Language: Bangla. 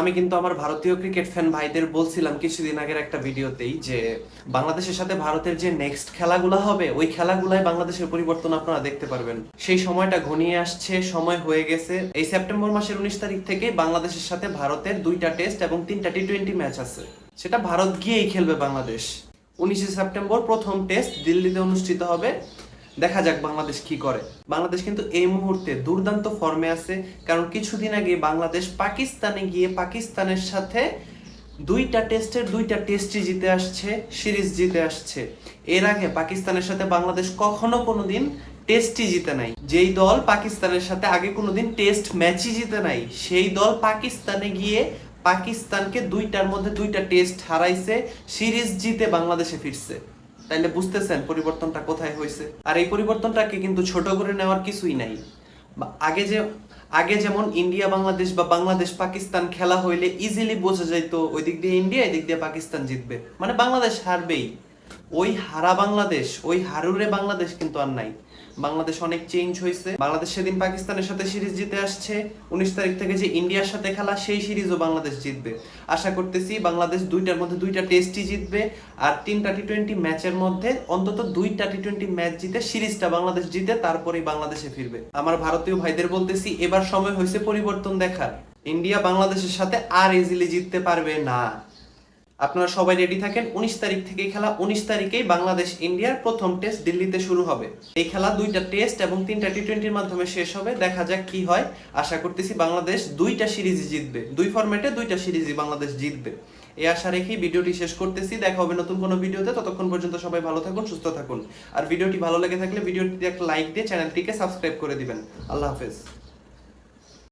আমি কিন্তু আমার ভারতীয় ক্রিকেট ফ্যান ভাইদের বলছিলাম কিছুদিন আগের একটা ভিডিওতেই যে বাংলাদেশের সাথে ভারতের যে নেক্সট খেলাগুলো হবে, ওই খেলাগুলাই বাংলাদেশের পরিবর্তন আপনারা দেখতে পারবেন। সেই সময়টা ঘনিয়ে আসছে, সময় হয়ে গেছে। এই সেপ্টেম্বর মাসের উনিশ তারিখ থেকে বাংলাদেশের সাথে ভারতের দুইটা টেস্ট এবং তিনটা টি টোয়েন্টি ম্যাচ আছে। সেটা ভারত গিয়েই খেলবে বাংলাদেশ। উনিশে সেপ্টেম্বর প্রথম টেস্ট দিল্লিতে অনুষ্ঠিত হবে। দেখা যাক বাংলাদেশ কি করে। বাংলাদেশ কিন্তু এই মুহূর্তে দুর্দান্ত ফর্মে আছে, কারণ কিছুদিন আগে বাংলাদেশ পাকিস্তানে গিয়ে পাকিস্তানের সাথে দুইটা টেস্টের দুইটা টেস্টই জিতে আসছে, সিরিজ জিতে আসছে। এর আগে পাকিস্তানের সাথে বাংলাদেশ কখনো কোনোদিন টেস্টই জিতে নাই। যেই দল পাকিস্তানের সাথে আগে কোনোদিন টেস্ট ম্যাচই জিতে নাই, সেই দল পাকিস্তানে গিয়ে পাকিস্তানকে দুইটার মধ্যে দুইটা টেস্ট হারাইছে, সিরিজ জিতে বাংলাদেশে ফিরছে। তাইলে বুঝতেছেন পরিবর্তনটা কোথায় হয়েছে। আর এই পরিবর্তনটাকে কিন্তু ছোট করে নেওয়ার কিছুই নাই। আগে যে, আগে যেমন ইন্ডিয়া, বাংলাদেশ বা বাংলাদেশ, পাকিস্তান খেলা হইলে ইজিলি বোঝা যাইতো ওই দিক দিয়ে ইন্ডিয়া, এদিক দিয়ে পাকিস্তান জিতবে। মানে বাংলাদেশ হারবেই। ওই হারা বাংলাদেশ, ওই হারুরে বাংলাদেশ কিন্তু আর নাই। বাংলাদেশ অনেক চেঞ্জ হয়েছে। বাংলাদেশ সেদিন পাকিস্তানের সাথে সিরিজ জিতে আসছে। উনিশ তারিখ থেকে যে ইন্ডিয়ার সাথে খেলা, সেই সিরিজও বাংলাদেশ জিতবে। আশা করতেছি বাংলাদেশ দুইটার মধ্যে দুইটা টেস্টই জিতবে আর তিনটা টি টোয়েন্টি ম্যাচের মধ্যে অন্তত দুইটা টি টোয়েন্টি ম্যাচ জিতে সিরিজটা বাংলাদেশ জিতে তারপরেই বাংলাদেশে ফিরবে। আমার ভারতীয় ভাইদের বলতেছি, এবার সময় হয়েছে পরিবর্তন দেখার। ইন্ডিয়া বাংলাদেশের সাথে আর ইজিলি জিততে পারবে না। আপনারা সবাই রেডি থাকেন, উনিশ তারিখ থেকে খেলা, উনিশ তারিখেই বাংলাদেশ ইন্ডিয়ার প্রথম টেস্ট দিল্লিতে শুরু হবে। এই খেলা দুইটা টেস্ট এবং তিনটা টি টোয়েন্টির মাধ্যমে শেষ হবে। দেখা যাক কি হয়। আশা করতেছি বাংলাদেশ দুইটা সিরিজ জিতবে। দুই ফরম্যাটে দুইটা সিরিজই বাংলাদেশ জিতবে। এই আশা রেখেই ভিডিওটি শেষ করতেছি। দেখা হবে নতুন কোনো ভিডিওতে। ততক্ষণ পর্যন্ত সবাই ভালো থাকুন, সুস্থ থাকুন। আর ভিডিওটি ভালো লেগে থাকলে ভিডিওটিতে একটা লাইক দিয়ে চ্যানেলটিকে সাবস্ক্রাইব করে দিবেন। আল্লাহ হাফেজ।